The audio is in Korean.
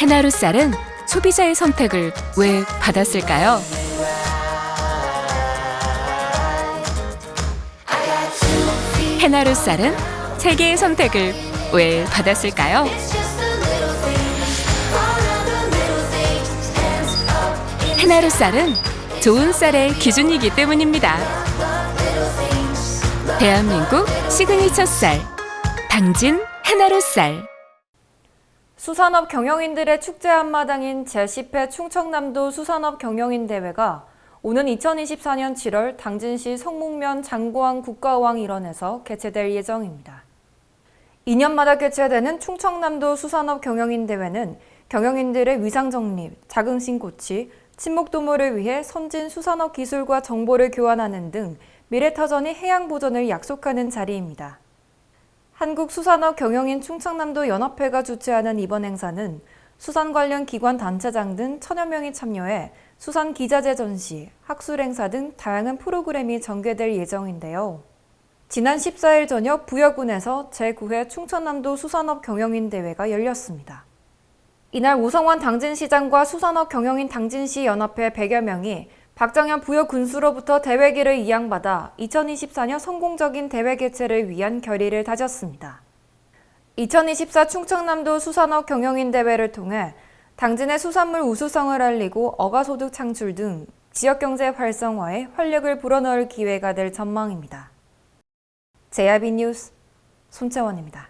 헤나루 쌀은 소비자의 선택을 왜 받았을까요? 헤나루 쌀은 세계의 선택을 왜 받았을까요? 헤나루 쌀은 좋은 쌀의 기준이기 때문입니다. 대한민국 시그니처 쌀 당진 헤나루 쌀 수산업 경영인들의 축제 한마당인 제10회 충청남도 수산업 경영인 대회가 오는 2024년 7월 당진시 성목면 장고항 국가어항 일원에서 개최될 예정입니다. 2년마다 개최되는 충청남도 수산업 경영인 대회는 경영인들의 위상 정립, 자긍심 고취, 친목 도모를 위해 선진 수산업 기술과 정보를 교환하는 등 미래터전이 해양 보전을 약속하는 자리입니다. 한국수산업 경영인 충청남도 연합회가 주최하는 이번 행사는 수산 관련 기관 단체장 등 천여 명이 참여해 수산 기자재 전시, 학술 행사 등 다양한 프로그램이 전개될 예정인데요. 지난 14일 저녁 부여군에서 제9회 충청남도 수산업 경영인 대회가 열렸습니다. 이날 오성환 당진시장과 수산업 경영인 당진시 연합회 100여 명이 박정현 부여 군수로부터 대회기를 이양받아 2024년 성공적인 대회 개최를 위한 결의를 다졌습니다. 2024 충청남도 수산업 경영인 대회를 통해 당진의 수산물 우수성을 알리고 어가소득 창출 등 지역경제 활성화에 활력을 불어넣을 기회가 될 전망입니다. JRB 뉴스 손채원입니다.